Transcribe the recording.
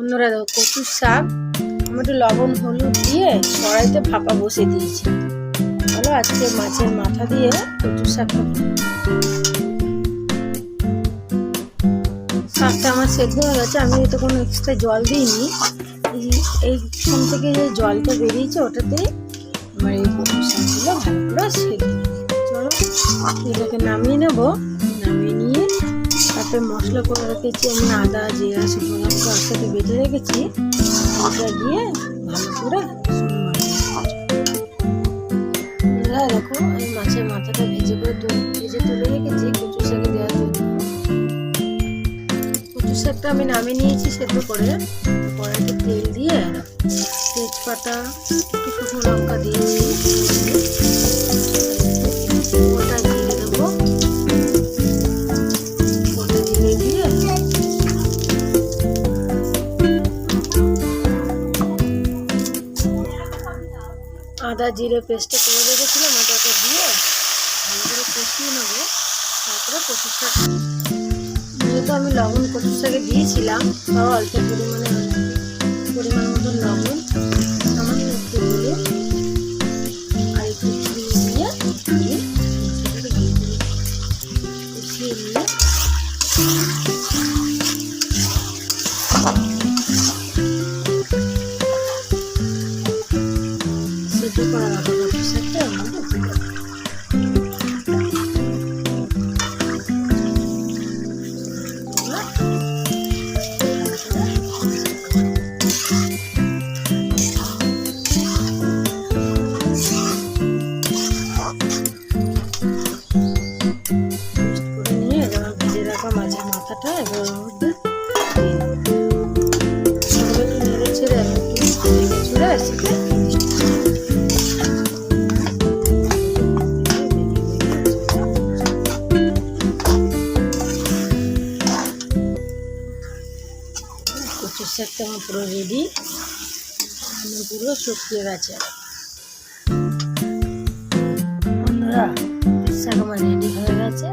অন্যরা দেখো, কচুর শাক আমি একটু লবণ, হলুদ দিয়ে কড়াইতে ভাপা বসে দিয়েছি। চলো আজকে মাছের মাথা দিয়ে কচুর শাকটা শাকটা আমার সেদ্ধ হয়ে গেছে, আমি এতে কোনো এক্সট্রা জল দিইনি। এই এইখান থেকে যে জলটা বেরিয়েছে, ওটাতে আমার এই কচুর শাকগুলো ভালো করে সেদ্ধ চলো, এটাকে নামিয়ে নেব। তারপরে মশলা করে রেখেছি, আমি আদা, জিরা, শুকনো লঙ্কা একসাথে বেটে রেখেছি। ওটা দিয়ে ভালো করে দেখো, আমি মাছের মাথাটা ভেজে করে ভেজে তুলে রেখেছি কচু শাকে জন্য কচু শাকটা আমি নামিয়ে নিয়েছি সেদ্ধ করে। কড়াইতে তেল দিয়ে তেজপাতা, একটু শুকনো আদা, জিরে পেস্টটা করে রেখেছিলাম ওটাকে দিয়ে ভালো করে কষিয়ে নেব। তারপরে কচুর শাক যেহেতু আমি লবণ কচুর শাকে দিয়েছিলাম, তাও অল্প পরিমাণে পরিমাণ মতো লবণ। কষিয়ে নিয়ে সেদ্ধ করা রাখা কচুর শাকটা আমার পুরো রেডি আমার পুরো শুকিয়ে গেছে। বন্ধুরা আমার রেডি হয়ে গেছে।